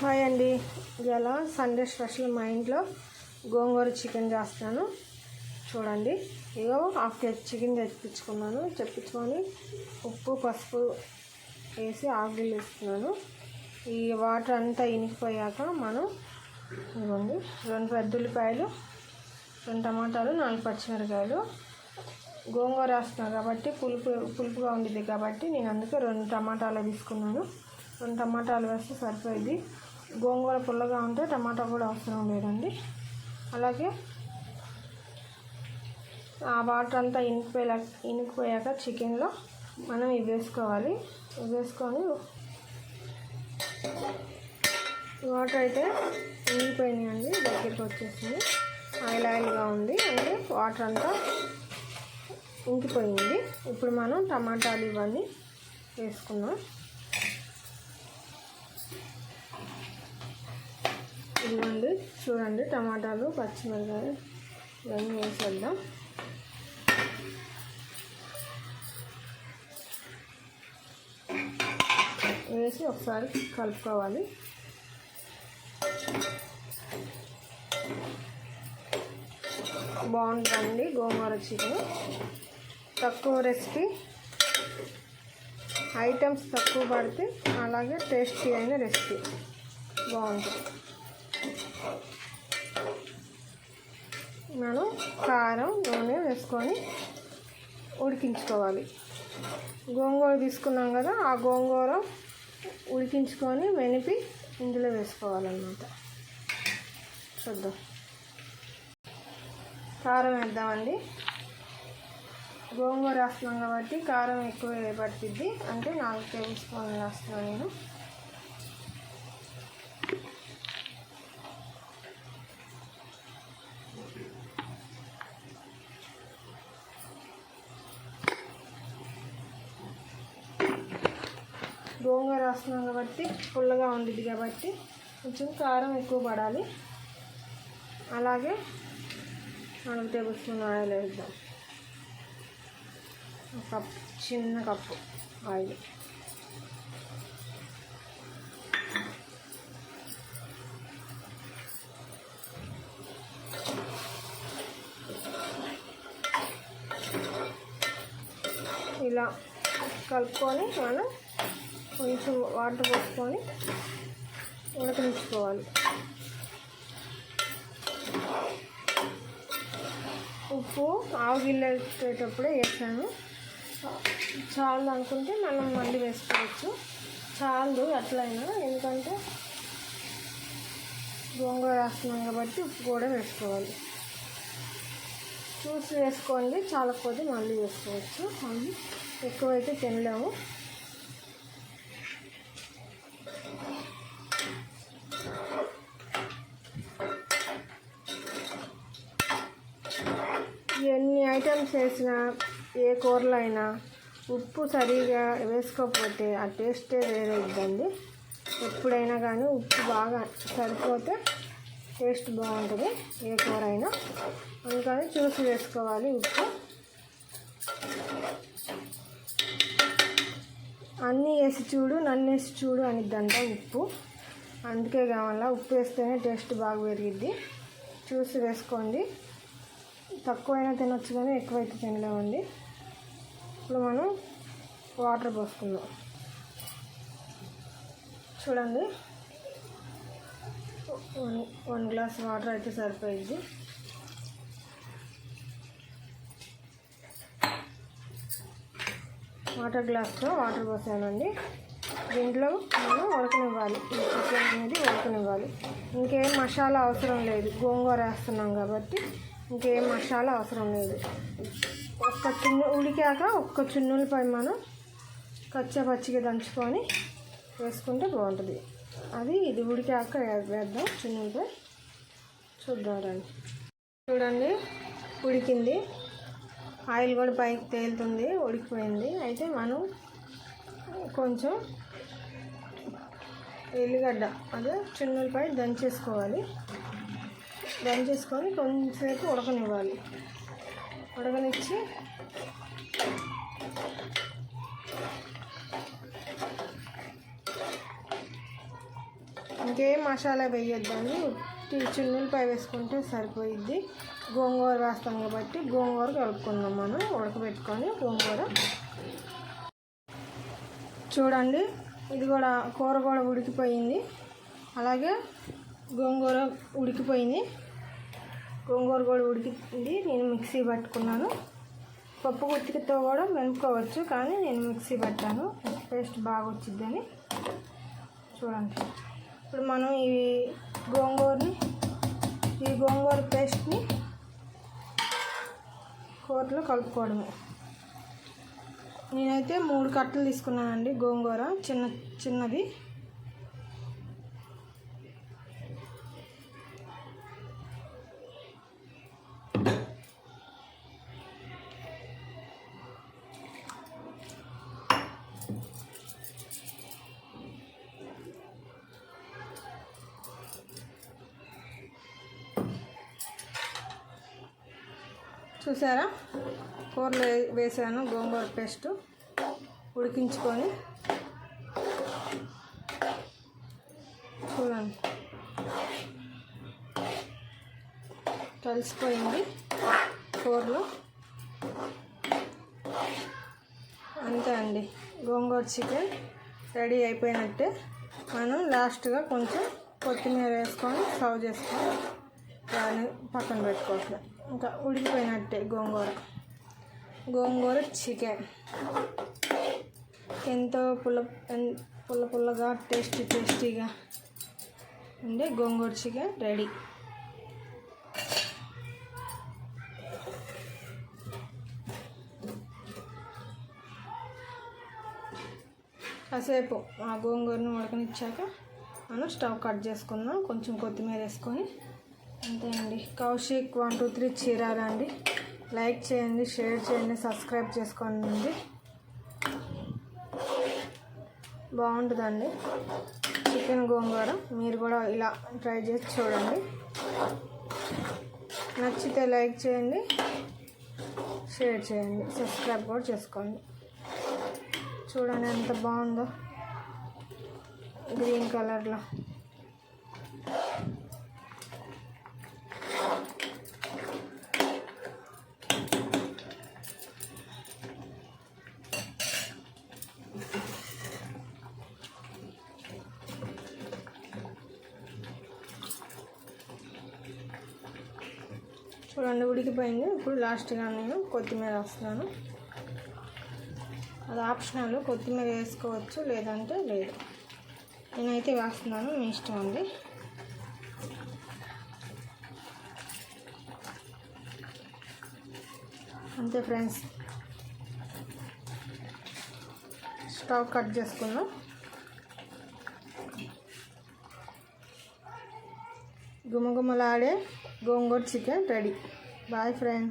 Hi అండి. ఇలా Sunday special మా ఇంట్లో గోంగూర చికెన్ చేస్తాను చూడండి. ఇగో హాఫ్ కేజీ చికెన్ తెప్పించుకున్నాను. తెప్పించుకొని ఉప్పు పసుపు వేసి ఆకులు ఇస్తున్నాను ఈ వాటర్ అంతా ఇనికిపోయాక మనం ఇవ్వండి. రెండు పెద్ద ఉల్లిపాయలు రెండు టమాటాలు నాలుగు పచ్చిమిరకాయలు. గోంగూర వేస్తున్నాను కాబట్టి పులుపు పులుపుగా ఉండేది కాబట్టి నేను అందుకే రెండు టమాటాలు తీసుకున్నాను. రెండు టమాటాలు వేస్తే సరిపోయింది గోంగూర పుల్లగా ఉంటే టమాటా కూడా అవసరం లేదండి. అలాగే ఆ వాటర్ అంతా ఇనిపోయేలా ఇనిపోయాక చికెన్లో మనం ఇవి వేసుకోవాలి. ఇవి వేసుకొని వాటర్ అయితే ఇనిగిపోయినాయండి దగ్గరికి వచ్చేసింది. ఆయిల్ ఆయిల్గా ఉంది అంటే వాటర్ అంతా ఇంకిపోయింది. ఇప్పుడు మనం టమాటాలు ఇవన్నీ వేసుకున్నాం ఇదిగోండి చూడండి టమాటాలు పచ్చిమిరపకాయలు ఇవన్నీ వేసేద్దాం వేసి ఒకసారి కలుపుకోవాలి. బాగుంటుందండి గోంగూర చికెన్. తక్కువ రెసిపీ. ఐటమ్స్ తక్కువ పడితే అలాగే టేస్టీ అయిన రెసిపీ. బాగుంటుంది మనం కారం నూనె వేసుకొని ఉడికించుకోవాలి. గోంగూర తీసుకున్నాం కదా ఆ గోంగూర ఉడికించుకొని వెనిపి ఇందులో వేసుకోవాలన్నమాట. చూద్దాం. కారం వేద్దామండి. గోంగూర వేస్తున్నాం కాబట్టి కారం ఎక్కువ పట్టిద్ది అంటే నాలుగు టేబుల్ స్పూన్లు వేస్తున్నాను నేను. గోంగూర వేస్తున్నాం కాబట్టి పుల్లగా ఉండిద్ది కాబట్టి కొంచెం కారం ఎక్కువ పడాలి. అలాగే నాలుగు టేబుల్ స్పూన్ ఆయిల్ వేద్దాం. ఒక కప్ చిన్న కప్పు ఆయిల్. ఇలా కలుపుకొని మనం కొంచెం వాటర్ పోసుకొని ఉడకనిచ్చుకోవాలి. ఉప్పు ఆవు గిల్లేటప్పుడే వేసాను. చాలు అనుకుంటే మనం మళ్ళీ వేసుకోవచ్చు. చాలు అట్లయినా ఎందుకంటే గోంగూర వేస్తున్నాం కాబట్టి ఉప్పు కూడా వేసుకోవాలి. చూసి వేసుకోండి చాలా కొద్ది మళ్ళీ వేసుకోవచ్చు. మళ్ళీ ఎక్కువైతే తినలేము. ఐటమ్స్ వేసినా ఏ కూరలో అయినా ఉప్పు సరిగా వేసుకోకపోతే ఆ టేస్టే వేరే ఇద్దండి ఎప్పుడైనా కానీ ఉప్పు బాగా సరిపోతే టేస్ట్ బాగుంటుంది ఏ కూర అయినా అందుకని చూసి వేసుకోవాలి ఉప్పు. అన్నీ వేసి చూడు నన్ను వేసి చూడు అనిద్దంట ఉప్పు. అందుకే కావాలా ఉప్పు వేస్తేనే టేస్ట్ బాగా పెరిగిద్ది. చూసి వేసుకోండి. తక్కువైనా తినొచ్చు కానీ ఎక్కువైతే తినలేమండి. ఇప్పుడు మనం వాటర్ పోసుకుందాం. చూడండి. వన్ వన్ గ్లాస్ వాటర్ అయితే సరిపోయింది. వాటర్ గ్లాస్లో వాటర్ పోసానండి. దీంట్లో మనం ఉడకనివ్వాలి. ఈ చికెన్ అనేది ఉడకనివ్వాలి. ఇంకేం మసాలా అవసరం లేదు. గోంగూర వేస్తున్నాం కాబట్టి ఇంకేం మసాలా అవసరం లేదు. ఒక్క చున్ను ఉడికాక ఒక్క చున్నులపై మనం కచ్చపచ్చిగా దంచుకొని వేసుకుంటే బాగుంటుంది. అది ఇది ఉడికాక వేద్దాం చున్నులపై చూద్దాం రండి. చూడండి ఉడికింది. ఆయిల్ కూడా పైకి తేలుతుంది ఉడికిపోయింది. అయితే మనం కొంచెం ఎల్లిగడ్డ అదే చున్నులపై దంచేసుకోవాలి. దంచేసుకొని కొంచెంసేపు ఉడకనివ్వాలి. ఉడకనిచ్చి ఇంకేం మసాలా వేయొద్దండి. ఉట్టి చిన్నులపై వేసుకుంటే సరిపోయిద్ది. గోంగూర వేస్తాం కాబట్టి గోంగూర కలుపుకుందాం మనం. ఉడకబెట్టుకొని గోంగూర. చూడండి ఇది కూడా కూర కూడా ఉడికిపోయింది. అలాగే గోంగూర ఉడికిపోయింది. గోంగూర కూడా ఉడికింది. నేను మిక్సీ పట్టుకున్నాను. పప్పు గుత్తికితో కూడా వెనుకోవచ్చు కానీ నేను మిక్సీ పట్టాను. టేస్ట్ బాగా వచ్చిద్దని చూడండి. ఇప్పుడు మనం ఈ గోంగూరని ఈ గోంగూర పేస్ట్ని కూరలో కలుపుకోవడమే. నేనైతే మూడు కట్టలు తీసుకున్నానండి గోంగూర చిన్న చిన్నది. చూసారా? కూరలో వేసాను గోంగూర పేస్ట్ ఉడికించుకొని. చూడండి. కలిసిపోయింది కూరలో. అంతే అండి. గోంగూర చికెన్ రెడీ అయిపోయినట్టే. మనం లాస్ట్గా కొంచెం కొత్తిమీర వేసుకొని సర్వ్ చేసుకోవాలి దాన్ని పక్కన పెట్టుకోవట్లే ఇంకా ఉడికిపోయినట్టే గోంగూర. గోంగూర చికెన్. ఎంతో పుల్ల పుల్ల పుల్లగా టేస్టీ టేస్టీగా ఉండే గోంగూర చికెన్ రెడీ. కాసేపు ఆ గోంగూరను ఉడకనిచ్చాక మనం స్టవ్ కట్ చేసుకుందాం. కొంచెం కొత్తిమీర వేసుకొని అంతే అండి. కౌశిక్ వన్ టూ త్రీ చీరాలండి అండి లైక్ చేయండి షేర్ చేయండి సబ్స్క్రైబ్ చేసుకోండి. బాగుంటుందండి. చికెన్ గోంగూర మీరు కూడా ఇలా ట్రై చేసి చూడండి. నచ్చితే లైక్ చేయండి షేర్ చేయండి సబ్స్క్రైబ్ కూడా చేసుకోండి. చూడండి ఎంత బాగుందో గ్రీన్ కలర్లో. చూడండి ఉడికిపోయింది. ఇప్పుడు లాస్ట్గా నేను కొత్తిమీర వేస్తున్నాను. అది ఆప్షనల్ కొత్తిమీర వేసుకోవచ్చు లేదంటే లేదు. నేనైతే వేస్తున్నాను మీ ఇష్టం అండి. అంతే ఫ్రెండ్స్. స్టవ్ కట్ చేసుకుందాం. గుమగుమలాడే gongura chicken ready bye friend